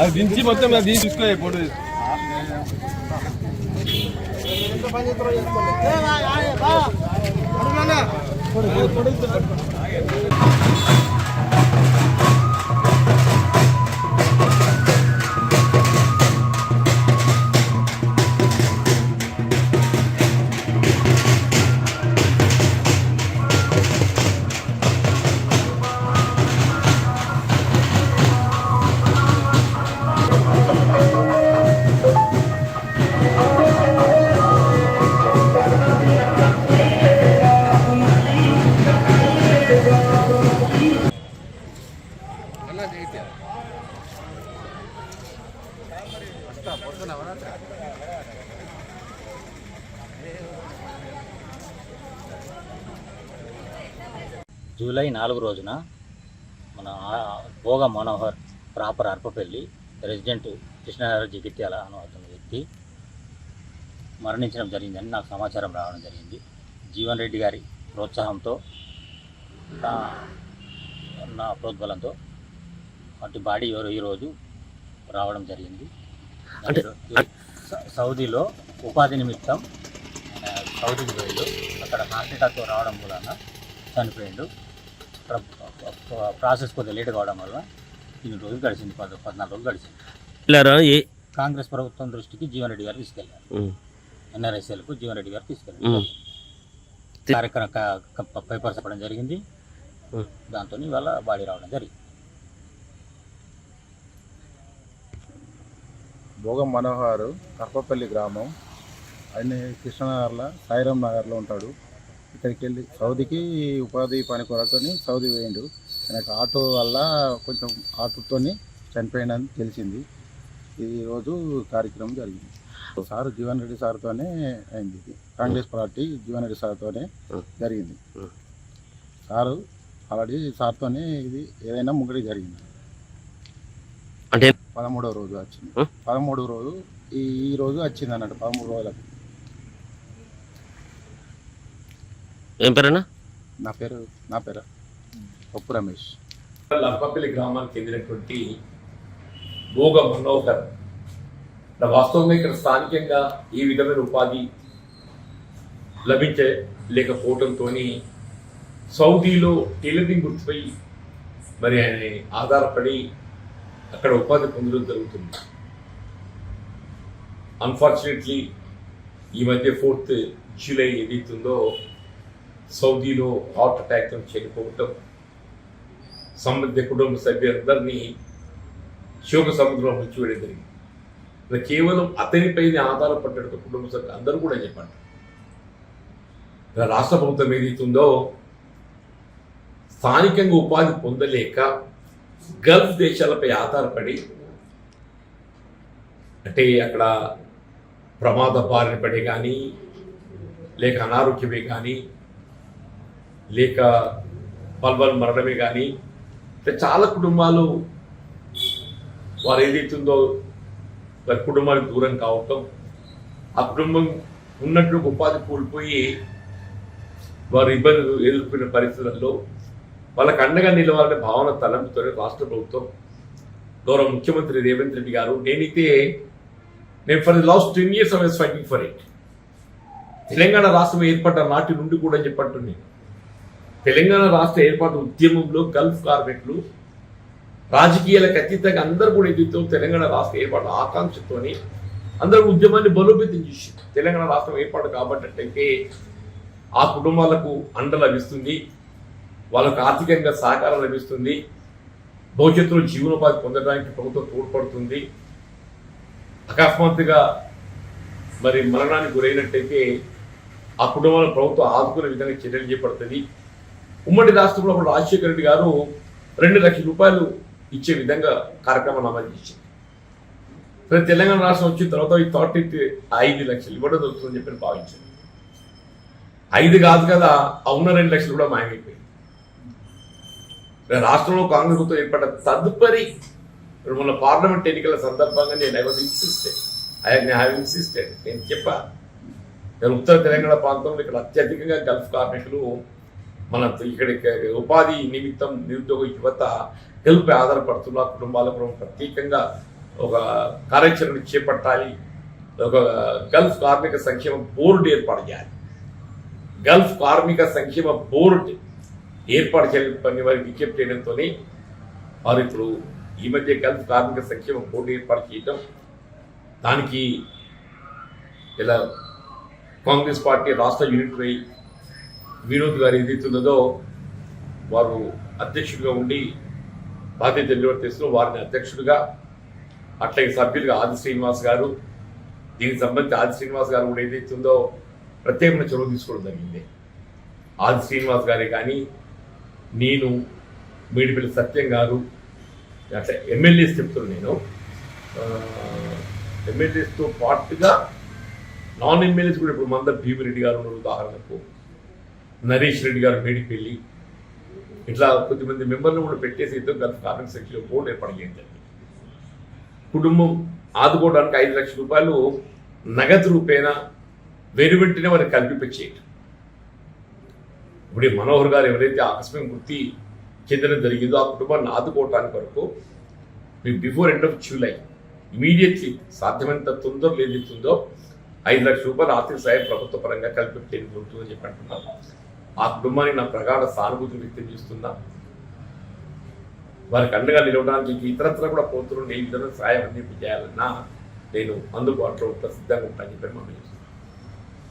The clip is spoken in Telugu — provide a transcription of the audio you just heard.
అది దించి మొత్తం దించి తీసుకో ఫోటో తీసుకో. జూలై నాలుగు రోజున మన భోగ మనోహర్ ప్రాపర్ అర్పపల్లి రెసిడెంట్ కృష్ణారావు జగిత్యాల అను అతని వ్యక్తి మరణించడం జరిగిందని నాకు సమాచారం రావడం జరిగింది. జీవన్ రెడ్డి గారి ప్రోత్సాహంతో నా నా ప్రోద్బలంతో అటు బాడీ ఎవరు ఈరోజు రావడం జరిగింది. అంటే- స- సౌదీలో ఉపాధి నిమిత్తం సౌదీకి పోయిండు. అక్కడ హార్ట్ అటాక్ రావడం మూలన చనిపోయిండు. ప్ర- ప్ర- ప్రాసెస్ కొద్దిగా లేట్ కావడం వల్ల ఇన్ని రోజులు గడిచింది పద పద్నాలుగు రోజులు గడిచింది. కాంగ్రెస్ ప్రభుత్వం దృష్టికి జీవన్ రెడ్డి గారు తీసుకెళ్ళారు. ఎన్ఆర్ఎస్ఎల్కు జీవన్ రెడ్డి గారు తీసుకెళ్ళారు. కార్యక్రమం పేపర్స్ చెప్పడం జరిగింది. దాంతో ఇవాళ బాడీ రావడం జరిగింది. భోగం మనోహర్ కర్పపల్లి గ్రామం. ఆయన కృష్ణనగర్లో సాయిరాం నగర్లో ఉంటాడు. ఇక్కడికి వెళ్ళి సౌదీకి ఉపాధి పని కొరకని సౌదీ వేయండు. ఆయనకు ఆటో వల్ల కొంచెం ఆటోతోని చనిపోయిందని తెలిసింది. ఈ రోజు కార్యక్రమం జరిగింది. సార్ జీవన్ రెడ్డి సార్తోనే అయింది ఇది. కాంగ్రెస్ పార్టీ జీవన్ రెడ్డి సార్తోనే జరిగింది. సారు ఆల్రెడీ సార్తోనే ఇది ఏదైనా ముగ్గుడి జరిగింది. అంటే పదమూడవ రోజు వచ్చింది? పదమూడవ రోజు ఈ ఈ రోజు వచ్చింది అన్నట్టు పదమూడు రోజులకు. ఏం పేరేనా నా పేరు నా పేరు పప్పు రమేష్. లప్పపల్లి గ్రామానికి చెందినటువంటి భోగ మనోహర్. నా వాస్తవంగా ఇక్కడ స్థానికంగా ఈ విధమైన ఉపాధి లభించే లేకపోవడంతో సౌదీలో టైలరింగ్ గుర్తుపై మరి ఆయన ఆధారపడి అక్కడ ఉపాధి పొందడం జరుగుతుంది. అన్ఫార్చునేట్లీ ఈ మధ్య ఫోర్త్ జూలై ఏదైతుందో సౌదీలో హార్ట్ అటాక్తో చనిపోవటం సంబంధిత కుటుంబ సభ్యులందరినీ శోక సముద్రంలో ముంచివేయడం జరిగింది. కేవలం అతనిపైనే ఆధారపడ్డ కుటుంబ సభ్యులు అందరూ కూడా చెప్పండి ఇలా రాష్ట్ర ప్రభుత్వం ఏదైతుందో స్థానికంగా ఉపాధి పొందలేక గల్ఫ్ దేశాలపై ఆధారపడి అంటే అక్కడ ప్రమాద బారిన పడే కానీ లేక అనారోగ్యమే కానీ లేక పల్వల్ మరణమే కానీ అంటే చాలా కుటుంబాలు వారు ఏదైతుందో వారి కుటుంబానికి దూరం కావటం ఆ కుటుంబం ఉన్నట్టు ఉపాధి కోల్పోయి వారు ఇబ్బందులు ఎదుర్కొన్న పరిస్థితుల్లో వాళ్ళకి అండగా నిలవాలనే భావన తలంపుతోనే రాష్ట్ర ప్రభుత్వం గౌరవ ముఖ్యమంత్రి రేవంత్ రెడ్డి గారు నేనైతే నేను for the last ten years I was fighting for it Telangana రాష్ట్రం ఏర్పడ్డ నాటి నుండి కూడా చెప్పంటున్నాను తెలంగాణ రాష్ట్ర ఏర్పాటు ఉద్యమంలో గల్ఫ్ కార్మికులు రాజకీయాలకు అతీతంగా అందరూ కూడా ఎదుగుతూ తెలంగాణ రాష్ట్ర ఏర్పాటు ఆకాంక్షతోని అందరూ ఉద్యమాన్ని బలోపేతం చేసి తెలంగాణ రాష్ట్రం ఏర్పాటు కాబట్టి అంటే ఆ కుటుంబాలకు అండ లభిస్తుంది. వాళ్ళకు ఆర్థికంగా సహకారం లభిస్తుంది. భవిష్యత్తులో జీవనోపాధి పొందడానికి ప్రభుత్వం తోడ్పడుతుంది. అకస్మాత్తుగా మరి మరణానికి గురైనట్టయితే ఆ కుటుంబాలను ప్రభుత్వం ఆదుకునే విధంగా చర్యలు చేపడుతుంది. ఉమ్మడి రాష్ట్రంలో అప్పుడు రాజశేఖర రెడ్డి గారు రెండు లక్షల రూపాయలు ఇచ్చే విధంగా కార్యక్రమాన్ని అమలు చేసింది ప్రతి తెలంగాణ రాష్ట్రం వచ్చిన తర్వాత ఈ థర్టీ ఐదు లక్షలు ఇవ్వడం దొరుకుతుందని చెప్పి భావించాను. ఐదు కాదు కదా ఆ ఉన్న రెండు లక్షలు కూడా మాయమైపోయింది రాష్ట్రంలో కాంగ్రెస్ ప్రభుత్వం ఏర్పడ్డ తదుపరి ఇప్పుడు మన పార్లమెంట్ ఎన్నికల సందర్భంగా నేను I was insisted I have insisted నేను చెప్పా నేను ఉత్తర తెలంగాణ ప్రాంతంలో ఇక్కడ అత్యధికంగా గల్ఫ్ కార్మికులు మన ఇక్కడ ఉపాధి నిమిత్తం నిరుద్యోగ యువత గెలుపై ఆధారపడుతున్న కుటుంబాలకు ప్రత్యేకంగా ఒక కార్యాచరణ చేపట్టాలి. ఒక గల్ఫ్ కార్మిక సంక్షేమ బోర్డు ఏర్పాటు చేయాలి. గల్ఫ్ కార్మిక సంక్షేమ బోర్డు ఏర్పాటు చేయాలని వారికి విజ్ఞప్తి చేయడంతోనే వారు ఇప్పుడు ఈ మధ్య గల్ఫ్ కార్మిక సంక్షేమ బోర్డు ఏర్పాటు చేయటం దానికి ఇలా కాంగ్రెస్ పార్టీ రాష్ట్ర యూనిట్ వై వినోద్ గారు ఏదైతున్నదో వారు అధ్యక్షుడిగా ఉండి బాధ్యత నిర్వర్తిస్తూ వారిని అధ్యక్షుడిగా అట్లాగే సభ్యులుగా ఆది శ్రీనివాస్ గారు దీనికి సంబంధించి ఆది శ్రీనివాస్ గారు కూడా ఏదైతుందో ప్రత్యేకమైన చొరవ తీసుకోవడం జరిగింది. ఆది శ్రీనివాస్ గారే కానీ నేను మేడిపల్లి సత్యం గారు అట్లా ఎమ్మెల్యేస్ చెప్తున్నాను నేను. ఎమ్మెల్యేస్తో పాటుగా నాన్ ఎమ్మెల్యేస్ కూడా ఇప్పుడు మంద భీమిరెడ్డి గారు ఉన్నారు ఉదాహరణకు. నరేష్ రెడ్డి గారు మేడిపల్లి. ఇట్లా కొద్దిమంది మెంబర్లు కూడా పెట్టేసి ఇద్దరు గల్ఫ్ కార్మిక సెక్షన్ బోర్డు ఏర్పాటు చేయడం. కుటుంబం ఆదుకోవడానికి ఐదు లక్షల రూపాయలు నగదు రూపేణ వెను వెంటనే వారికి కల్పింపచేయటం ఇప్పుడు మనోహర్ గారు ఎవరైతే ఆకస్మిక మృతి చెందడం జరిగిందో ఆ కుటుంబాన్ని ఆదుకోవటానికి వరకు మీకు before end of July immediately సాధ్యమైనంత తొందరలో ఏదైతుందో ఐదు లక్షల రూపాయలు ఆర్థిక సాయం ప్రభుత్వ పరంగా కల్పించేది ఉంటుందని చెప్పి అంటున్నాను ఆ కుటుంబానికి నా ప్రగాఢ సానుభూతిని వ్యక్తం చేస్తున్నా. వారికి అండగా నిలవడానికి ఇతరత్ర కూడా పోతున్న ఏ విధంగా సాయం అందింపు చేయాలన్నా నేను అందుబాటులో ఉంటా సిద్ధంగా ఉంటాను చెప్పి మనం